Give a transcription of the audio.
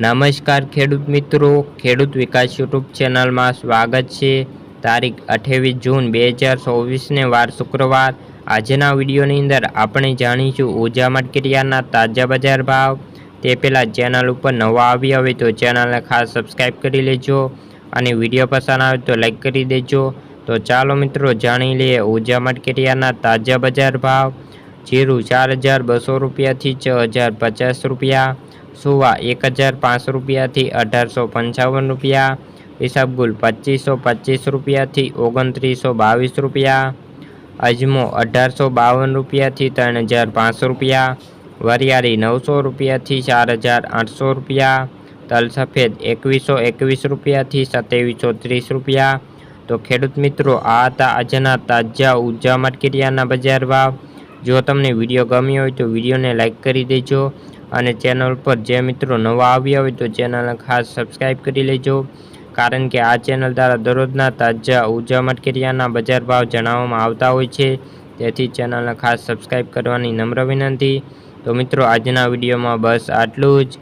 નમસ્કાર ખેડૂત મિત્રો, ખેડૂત વિકાસ યુટ્યુબ ચેનલમાં સ્વાગત છે. તારીખ અઠ્યાવીસ જૂન બે હજાર ચોવીસને વાર શુક્રવાર. આજના વિડીયોની અંદર આપણે જાણીશું ઊર્જા મટકેરિયાના તાજા બજાર ભાવ. તે પહેલાં ચેનલ ઉપર નવા આવ્યા હોય તો ચેનલને ખાસ સબસ્ક્રાઈબ કરી લેજો અને વીડિયો પસંદ આવે તો લાઈક કરી દેજો. તો ચાલો મિત્રો જાણી લઈએ ઊર્જા માર્કેટિયાના તાજા બજાર ભાવ. જીરું ચાર હજાર બસો રૂપિયાથી છ હજાર પચાસ રૂપિયા. સુવા એક હજાર પાંચ રૂપિયાથી અઢારસો પંચાવન રૂપિયા ઈસબગુલ પચીસો પચીસ રૂપિયાથી ઓગણત્રીસો બાવીસ રૂપિયા, અજમો અઢારસો બાવન રૂપિયાથી ત્રણ હજાર પાંચસો રૂપિયા, વરિયાળી નવસો રૂપિયાથી ચાર હજાર આઠસો રૂપિયા, તલ સફેદ એકવીસો એકવીસ રૂપિયાથી સત્યાવીસો ત્રીસ રૂપિયા. તો ખેડૂત મિત્રો, આ હતા આજના તાજા ઊર્જા માર્કેટિયાના બજાર ભાવ. જો તમને વીડિયો ગમ્યો હોય તો વિડીયોને લાઇક કરી દેજો. અને ચેનલ પર જે મિત્રો નવા આવ્યા હોય તો ચેનલને ખાસ સબસ્ક્રાઈબ કરી લેજો. કારણ કે આ ચેનલ દ્વારા દરરોજના તાજા ઊર્જા મટકેરિયાના બજાર ભાવ જણાવવામાં આવતા હોય છે. તેથી ચેનલને ખાસ સબસ્ક્રાઈબ કરવાની નમ્ર વિનંતી. તો મિત્રો, આજના વિડીયોમાં બસ આટલું જ.